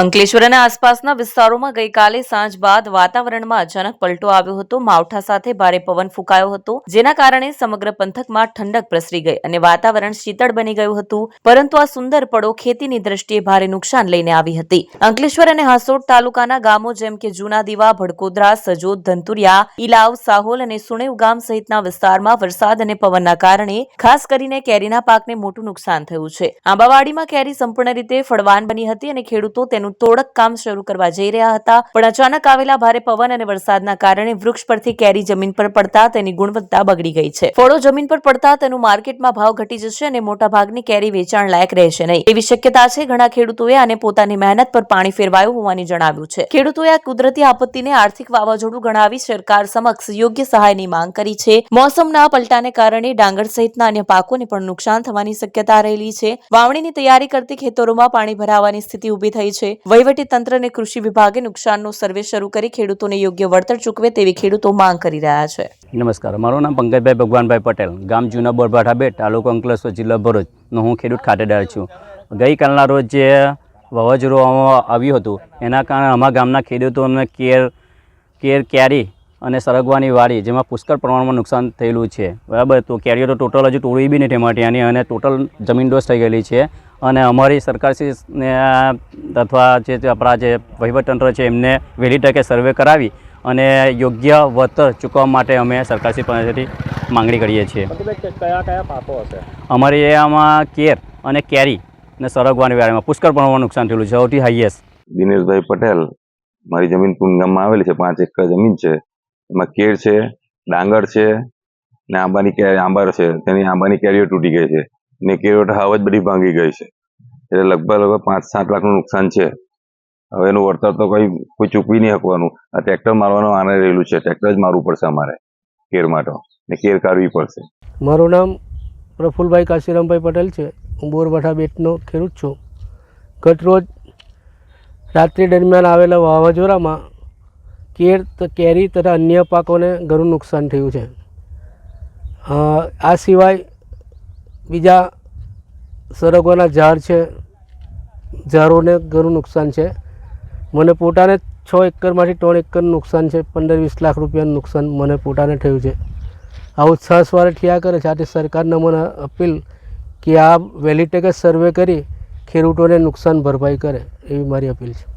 અંકલેશ્વર અને આસપાસના વિસ્તારોમાં ગઈકાલે સાંજ બાદ વાતાવરણમાં અચાનક પલટો આવ્યો હતો. માવઠા સાથે ભારે પવન ફૂંકાયો હતો, જેના કારણે સમગ્ર પંથકમાં ઠંડક પ્રસરી ગઈ અને વાતાવરણ શીતળ બની ગયું હતું. પરંતુ આ સુંદર પડો ખેતીની દ્રષ્ટિએ ભારે નુકસાન લઈને આવી હતી. અંકલેશ્વર અને હાસોડ તાલુકાના ગામો જેમ કે જૂના દીવા ભડકોદરા, સજોદ ધંતુરિયા ઇલાવ સાહોલ અને સુણેવ ગામ સહિતના વિસ્તારમાં વરસાદ અને પવનના કારણે ખાસ કરીને કેરીના પાકને મોટું નુકસાન થયું છે. આંબાવાડીમાં કેરી સંપૂર્ણ રીતે ફળવાન બની હતી અને ખેડૂતો તેનું તોડક કામ શરૂ કરવા જઈ રહ્યા હતા. પણ અચાનક આવેલા ભારે પવન અને વરસાદના કારણે વૃક્ષ પરથી કેરી જમીન પર પડતા તેની ગુણવત્તા બગડી ગઈ છે. ફળો જમીન પર પડતા તેનું માર્કેટમાં ભાવ ઘટી જશે અને મોટાભાગની કેરી વેચાણ લાયક રહેશે નહીં. એવી શક્યતા છે, ઘણા ખેડૂતોએ આને પોતાની મહેનત પર પાણી ફેરવાયું હોવાની જણાવ્યું છે. ખેડૂતોએ આ કુદરતી આપત્તિને આર્થિક વાવાઝોડું ગણાવી સરકાર સમક્ષ યોગ્ય સહાયની માંગ કરી છે. મોસમના પલટાને કારણે ડાંગર સહિતના અન્ય પાકોને પણ નુકસાન થવાની શક્યતા રહેલી છે. વાવણીની તૈયારી કરતી ખેતરોમાં પાણી ભરાવાની સ્થિતિ ઊભી થઈ છે. વહીવટી તંત્ર કૃષિ વિભાગે નુકસાનનો સર્વે શરૂ કરી ખેડૂતોને યોગ્ય વળતર ચૂકવે તેવી ખેડૂતો માંગ કરી રહ્યા છે. નમસ્કાર, મારું નામ પંકજભાઈ ભગવાનભાઈ પટેલ, ગામ જૂના બોરભાઠા બેટ, તાલુકો અંકલેશ્વર, જિલ્લો ભરૂચનો હું ખેડૂત ખાતેદાર છું. ગઈકાલના રોજ જે વાવાઝોડું આવ્યું હતું, એના કારણે અમારા ગામના ખેડૂતોને કેર કેર કેરી અને સરગવાની વાડી જેમાં પુષ્કળ પ્રમાણમાં નુકસાન થયેલું છે. બરાબર? તો કેરીઓ તો ટોટલ હજુ તોડી બી નથી આની અને ટોટલ જમીન ડોસ થઈ ગયેલી છે. અને અમારી સરકારશ્રીને અથવા જે આપણા જે વહીવટતંત્ર છે એમને વહેલી તકે સર્વે કરાવી અને યોગ્ય વળતર ચૂકવવા માટે અમે સરકારશ્રી પાસેથી માંગણી કરીએ છીએ. કયા કયા પાકો હશે? અમારી એરિયામાં કેર અને કેરી અને સરગવાની વાડીમાં પુષ્કળ પ્રમાણમાં નુકસાન થયેલું છે સૌથી હાઈએસ્ટ દિનેશભાઈ પટેલ મારી જમીન પૂનગામમાં આવેલી છે પાંચ એકર જમીન છે. એમાં કેળ છે, ડાંગર છે ને આંબાની કે, આંબર છે. તેની આંબાની કેરીઓ તૂટી ગઈ છે. ને કેરીઓ હાવ જ બધી ભાંગી ગઈ છે. એટલે લગભગ લગભગ પાંચ સાત લાખનું નુકસાન છે. હવે એનું વળતર તો કંઈ, કોઈ ચૂકવી નહીં શકવાનું. આ ટ્રેક્ટર મારવાનું આને રહેલું છે. ટ્રેક્ટર જ મારવું પડશે અમારે કેર માટે. ને કેર કાઢવી પડશે. મારું નામ પ્રફુલભાઈ કાશીરામભાઈ પટેલ છે. હું બોરભાઠા બેટનો ખેડૂત છું. ગત રોજ રાત્રિ દરમિયાન આવેલા વાવાઝોડામાં કેર કેરી તથા અન્ય પાકોને ઘણું નુકસાન થયું છે. આ સિવાય બીજા સરગવાના ઝાડ છે. ઝાડોને ઘણું નુકસાન છે. મને પોતાને છ એકરમાંથી ત્રણ એકરનું નુકસાન છે. પંદર વીસ લાખ રૂપિયાનું નુકસાન મને પોતાને થયું છે. આવું સવારે થયા કરે છે. આથી સરકારને મને અપીલ કે આ વહેલી સર્વે કરી ખેડૂતોને નુકસાન ભરપાઈ કરે એવી મારી અપીલ છે.